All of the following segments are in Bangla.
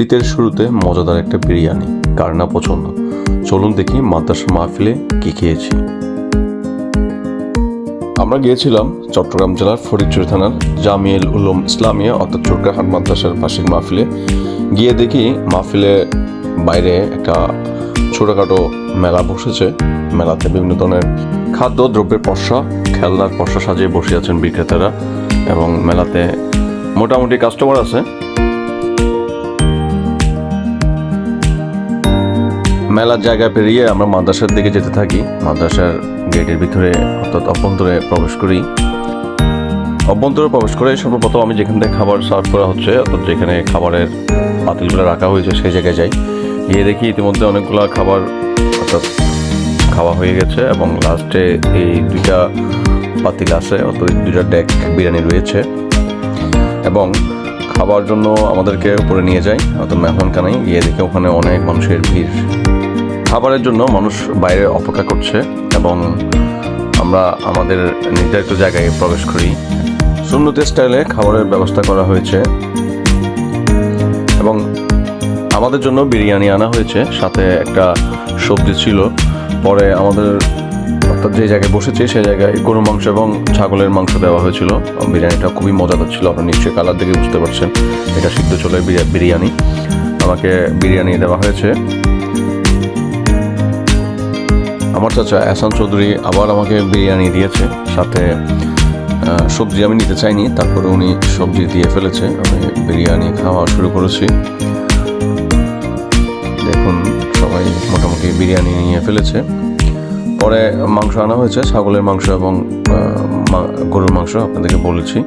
শীতের শুরুতে মজাদার একটা বিরিয়ানি, কার না পছন্দ? চলুন দেখি মাদ্রাসা মাহফিলে কি খেয়েছি। আমরা গিয়েছিলাম চট্টগ্রাম জেলার ফরিদচুর থানার জামিয়াল উলুম ইসলামিয়া অর্থাৎ চোরকাহাট মাদ্রাসার পাশের মাহফিলে। গিয়ে দেখি মাহফিলে বাইরে একটা ছোটোখাটো মেলা বসেছে। মেলাতে বিভিন্ন ধরনের খাদ্য, দ্রব্যের পশা খেলনার পশা সাজিয়ে বসে আছেন বিক্রেতারা এবং মেলাতে মোটামুটি কাস্টমার আছে। মেলার জায়গা পেরিয়ে আমরা মাদ্রাসার দিকে যেতে থাকি। মাদ্রাসার গেটের ভিতরে, অর্থাৎ অভ্যন্তরে প্রবেশ করি। অভ্যন্তরে প্রবেশ করে সর্বপ্রথম আমি যেখান থেকে খাবার সার্ভ করা হচ্ছে, অর্থাৎ যেখানে খাবারের পাতিলগুলো রাখা হয়েছে, সেই জায়গায় যাই। গিয়ে দেখি ইতিমধ্যে অনেকগুলো খাবার, অর্থাৎ খাওয়া হয়ে গেছে এবং লাস্টে এই দুইটা পাতিল আছে, অর্থাৎ দুইটা ডেক বিরিয়ানি রয়েছে। এবং খাবার জন্য আমাদেরকে উপরে নিয়ে যায় অর্থাৎ মেহমানখানায়। গিয়ে দেখে ওখানে অনেক মানুষের ভিড়। খাবারের জন্য মানুষ বাইরে অপেক্ষা করছে এবং আমরা আমাদের নির্ধারিত জায়গায় প্রবেশ করি। সুন্নতি স্টাইলে খাবারের ব্যবস্থা করা হয়েছে এবং আমাদের জন্য বিরিয়ানি আনা হয়েছে। সাথে একটা সবজি ছিল। পরে আমাদের অর্থাৎ যে জায়গায় বসেছি, সেই জায়গায় গরু মাংস এবং ছাগলের মাংস দেওয়া হয়েছিল। বিরিয়ানিটা খুবই মজাদার ছিল। আপনারা নিশ্চয়ই কালার দেখে বুঝতে পারছেন। এটা সিদ্ধ চলের বিরিয়ানি। আমাকে বিরিয়ানি দেওয়া হয়েছে। আমার চাচা এহসান চৌধুরী আবার আমাকে বিরিয়ানি দিয়েছে, সাথে সবজি আমি নিতে চাইনি, তারপরে উনি সবজি দিয়ে ফেলেছে, আমি বিরিয়ানি খাওয়া শুরু করেছি। দেখুন, সবাই মোটামুটি বিরিয়ানি নিয়ে ফেলেছে। পরে মাংস আনা হয়েছে, ছাগলের মাংস এবং গরুর মাংস আপনাদেরকে বলেছি।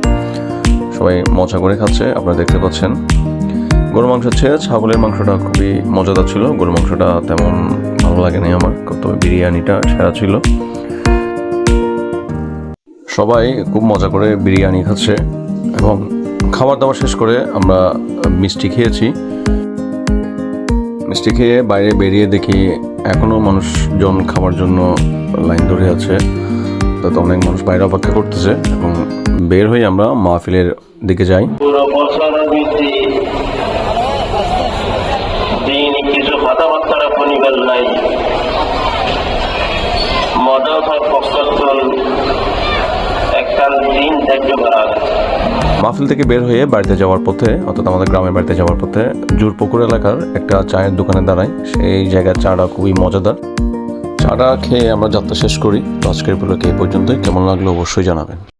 সবাই মজা করে খাচ্ছে, আপনারা দেখতে পাচ্ছেন। গরুর মাংস চেয়ে ছাগলের মাংসটা খুবই মজাদার ছিল, গরুর মাংসটা তেমন ভালো লাগেনি আমার। কত বিরিয়ানিটা সেরা ছিল। সবাই খুব মজা করে বিরিয়ানি খাচ্ছে এবং খাবার দাবার শেষ করে আমরা মিষ্টি খেয়েছি। মিষ্টি খেয়ে বাইরে বেরিয়ে দেখি এখনও মানুষজন খাবার জন্য লাইন ধরে আছে। তাতে অনেক মানুষ বাইরে অপেক্ষা করতেছে এবং বের হয়ে আমরা মাহফিলের দিকে যাই। নাই। মাহফিল থেকে বের হয়ে বাড়িতে যাওয়ার পথে, অর্থাৎ আমাদের গ্রামের বাড়িতে যাওয়ার পথে, জুরপুকুর এলাকার একটা চায়ের দোকানে দাঁড়াই সেই জায়গার চাটা খুবই মজাদার। চাটা খেয়ে আমরা যাত্রা শেষ করি। আজকের ব্লগে এই পর্যন্ত কেমন লাগল অবশ্যই জানাবেন।